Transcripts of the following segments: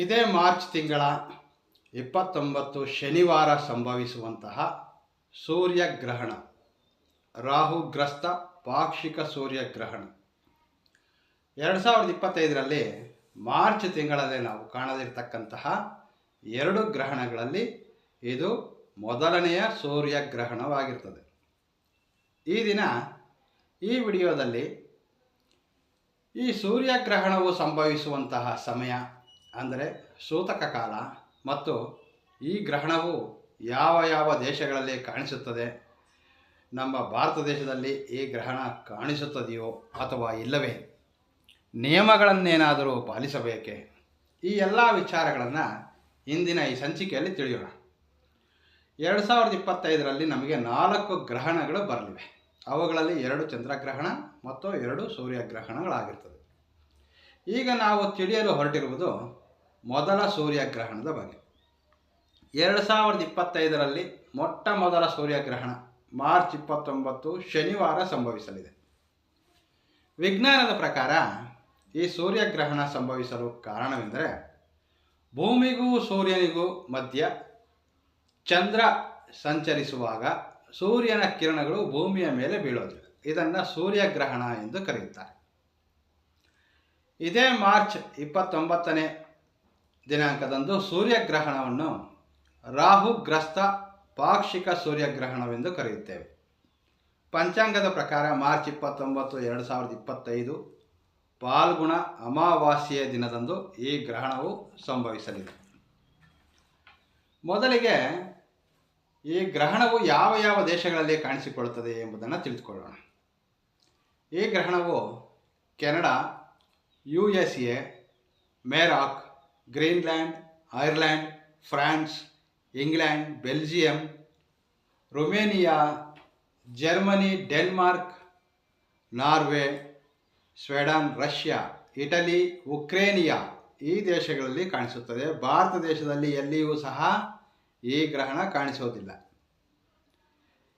ಇದೇ ಮಾರ್ಚ್ ತಿಂಗಳ ಇಪ್ಪತ್ತೊಂಬತ್ತು ಶನಿವಾರ ಸಂಭವಿಸುವಂತಹ ಸೂರ್ಯಗ್ರಹಣ, ರಾಹುಗ್ರಸ್ತ ಪಾಕ್ಷಿಕ ಸೂರ್ಯಗ್ರಹಣ. ಎರಡು ಸಾವಿರದ ಇಪ್ಪತ್ತೈದರಲ್ಲಿ ಮಾರ್ಚ್ ತಿಂಗಳಲ್ಲಿ ನಾವು ಕಾಣದಿರ್ತಕ್ಕಂತಹ ಎರಡು ಗ್ರಹಣಗಳಲ್ಲಿ ಇದು ಮೊದಲನೆಯ ಸೂರ್ಯಗ್ರಹಣವಾಗಿರ್ತದೆ. ಈ ದಿನ ಈ ವಿಡಿಯೋದಲ್ಲಿ ಈ ಸೂರ್ಯಗ್ರಹಣವು ಸಂಭವಿಸುವಂತಹ ಸಮಯ ಅಂದರೆ ಸೂತಕ ಕಾಲ ಮತ್ತು ಈ ಗ್ರಹಣವು ಯಾವ ಯಾವ ದೇಶಗಳಲ್ಲಿ ಕಾಣಿಸುತ್ತದೆ, ನಮ್ಮ ಭಾರತ ದೇಶದಲ್ಲಿ ಈ ಗ್ರಹಣ ಕಾಣಿಸುತ್ತದೆಯೋ ಅಥವಾ ಇಲ್ಲವೇ, ನಿಯಮಗಳನ್ನೇನಾದರೂ ಪಾಲಿಸಬೇಕೆ? ಈ ಎಲ್ಲ ವಿಚಾರಗಳನ್ನು ಇಂದಿನ ಈ ಸಂಚಿಕೆಯಲ್ಲಿ ತಿಳಿಯೋಣ. ಎರಡು ಸಾವಿರದ ಇಪ್ಪತ್ತೈದರಲ್ಲಿ ನಮಗೆ ನಾಲ್ಕು ಗ್ರಹಣಗಳು ಬರಲಿವೆ. ಅವುಗಳಲ್ಲಿ ಎರಡು ಚಂದ್ರಗ್ರಹಣ ಮತ್ತು ಎರಡು ಸೂರ್ಯಗ್ರಹಣಗಳಾಗಿರ್ತದೆ. ಈಗ ನಾವು ತಿಳಿಯಲು ಹೊರಟಿರುವುದು ಮೊದಲ ಸೂರ್ಯಗ್ರಹಣದ ಬಗ್ಗೆ. ಎರಡು ಸಾವಿರದ ಇಪ್ಪತ್ತೈದರಲ್ಲಿ ಮೊಟ್ಟ ಮೊದಲ ಸೂರ್ಯಗ್ರಹಣ ಮಾರ್ಚ್ ಇಪ್ಪತ್ತೊಂಬತ್ತು ಶನಿವಾರ ಸಂಭವಿಸಲಿದೆ. ವಿಜ್ಞಾನದ ಪ್ರಕಾರ ಈ ಸೂರ್ಯಗ್ರಹಣ ಸಂಭವಿಸಲು ಕಾರಣವೆಂದರೆ ಭೂಮಿಗೂ ಸೂರ್ಯನಿಗೂ ಮಧ್ಯ ಚಂದ್ರ ಸಂಚರಿಸುವಾಗ ಸೂರ್ಯನ ಕಿರಣಗಳು ಭೂಮಿಯ ಮೇಲೆ ಬೀಳೋದಿಲ್ಲ. ಇದನ್ನು ಸೂರ್ಯಗ್ರಹಣ ಎಂದು ಕರೆಯುತ್ತಾರೆ. ಇದೇ ಮಾರ್ಚ್ ಇಪ್ಪತ್ತೊಂಬತ್ತನೇ ದಿನಾಂಕದಂದು ಸೂರ್ಯಗ್ರಹಣವನ್ನು ರಾಹುಗ್ರಸ್ತ ಪಾಕ್ಷಿಕ ಸೂರ್ಯಗ್ರಹಣವೆಂದು ಕರೆಯುತ್ತೇವೆ. ಪಂಚಾಂಗದ ಪ್ರಕಾರ ಮಾರ್ಚ್ ಇಪ್ಪತ್ತೊಂಬತ್ತು, ಎರಡು ಸಾವಿರದ ಇಪ್ಪತ್ತೈದು ಪಾಲ್ಗುಣ ಅಮಾವಾಸ್ಯೆಯ ದಿನದಂದು ಈ ಗ್ರಹಣವು ಸಂಭವಿಸಲಿದೆ. ಮೊದಲಿಗೆ ಈ ಗ್ರಹಣವು ಯಾವ ಯಾವ ದೇಶಗಳಲ್ಲಿ ಕಾಣಿಸಿಕೊಳ್ಳುತ್ತದೆ ಎಂಬುದನ್ನು ತಿಳಿದುಕೊಳ್ಳೋಣ. ಈ ಗ್ರಹಣವು Canada, U S A, ಮೇರಾಕ್ Greenland Ireland France England Belgium Romania Germany Denmark Norway Sweden Russia Italy ಉಕ್ರೇನಿಯಾ ಈ ದೇಶಗಳಲ್ಲಿ ಕಾಣಿಸುತ್ತದೆ. ಭಾರತ ದೇಶದಲ್ಲಿ ಎಲ್ಲಿಯೂ ಸಹ ಈ ಗ್ರಹಣ ಕಾಣಿಸೋದಿಲ್ಲ.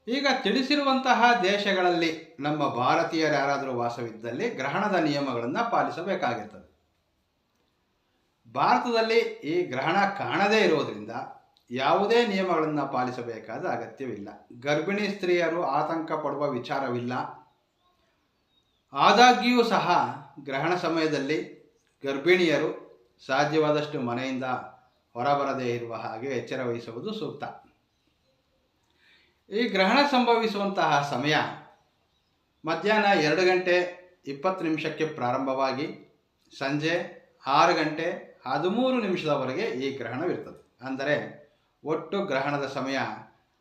ಈಗ ತಿಳಿಸಿರುವಂತಹ ದೇಶಗಳಲ್ಲಿ ನಮ್ಮ ಭಾರತೀಯರು ಯಾರಾದರೂ ವಾಸವಿದ್ದಲ್ಲಿ ಗ್ರಹಣದ ನಿಯಮಗಳನ್ನು ಪಾಲಿಸಬೇಕಾಗಿರ್ತದೆ. ಭಾರತದಲ್ಲಿ ಈ ಗ್ರಹಣ ಕಾಣದೇ ಇರೋದರಿಂದ ಯಾವುದೇ ನಿಯಮಗಳನ್ನು ಪಾಲಿಸಬೇಕಾದ ಅಗತ್ಯವಿಲ್ಲ. ಗರ್ಭಿಣಿ ಸ್ತ್ರೀಯರು ಆತಂಕ ಪಡುವ ವಿಚಾರವಿಲ್ಲ. ಆದಾಗ್ಯೂ ಸಹ ಗ್ರಹಣ ಸಮಯದಲ್ಲಿ ಗರ್ಭಿಣಿಯರು ಸಾಧ್ಯವಾದಷ್ಟು ಮನೆಯಿಂದ ಹೊರಬರದೇ ಇರುವ ಹಾಗೆ ಎಚ್ಚರ ವಹಿಸುವುದು ಸೂಕ್ತ. ಈ ಗ್ರಹಣ ಸಂಭವಿಸುವಂತಹ ಸಮಯ ಮಧ್ಯಾಹ್ನ ಎರಡು ಗಂಟೆ ಇಪ್ಪತ್ತು ನಿಮಿಷಕ್ಕೆ ಪ್ರಾರಂಭವಾಗಿ ಸಂಜೆ ಆರು ಗಂಟೆ ಹದಿಮೂರು ನಿಮಿಷದವರೆಗೆ ಈ ಗ್ರಹಣವಿರ್ತದೆ. ಅಂದರೆ ಒಟ್ಟು ಗ್ರಹಣದ ಸಮಯ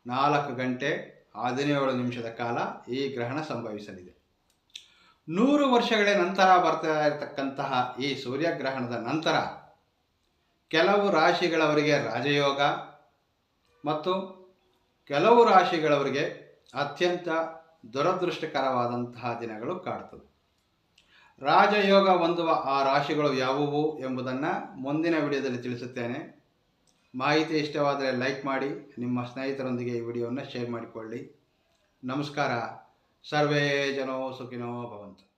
ನಾಲ್ಕು ಗಂಟೆ ಹದಿನೇಳು ನಿಮಿಷದ ಕಾಲ ಈ ಗ್ರಹಣ ಸಂಭವಿಸಲಿದೆ. ನೂರು ವರ್ಷಗಳ ನಂತರ ಬರ್ತಾ ಇರತಕ್ಕಂತಹ ಈ ಸೂರ್ಯಗ್ರಹಣದ ನಂತರ ಕೆಲವು ರಾಶಿಗಳವರಿಗೆ ರಾಜಯೋಗ ಮತ್ತು ಕೆಲವು ರಾಶಿಗಳವರಿಗೆ ಅತ್ಯಂತ ದುರದೃಷ್ಟಕರವಾದಂತಹ ದಿನಗಳು ಕಾಡ್ತದೆ. ರಾಜಯೋಗ ಹೊಂದುವ ಆ ರಾಶಿಗಳು ಯಾವುವು ಎಂಬುದನ್ನು ಮುಂದಿನ ವಿಡಿಯೋದಲ್ಲಿ ತಿಳಿಸುತ್ತೇನೆ. ಮಾಹಿತಿ ಇಷ್ಟವಾದರೆ ಲೈಕ್ ಮಾಡಿ, ನಿಮ್ಮ ಸ್ನೇಹಿತರೊಂದಿಗೆ ಈ ವಿಡಿಯೋವನ್ನು ಶೇರ್ ಮಾಡಿಕೊಳ್ಳಿ. ನಮಸ್ಕಾರ. ಸರ್ವೇ ಜನೋ ಸುಖಿನೋ ಭವಂತು.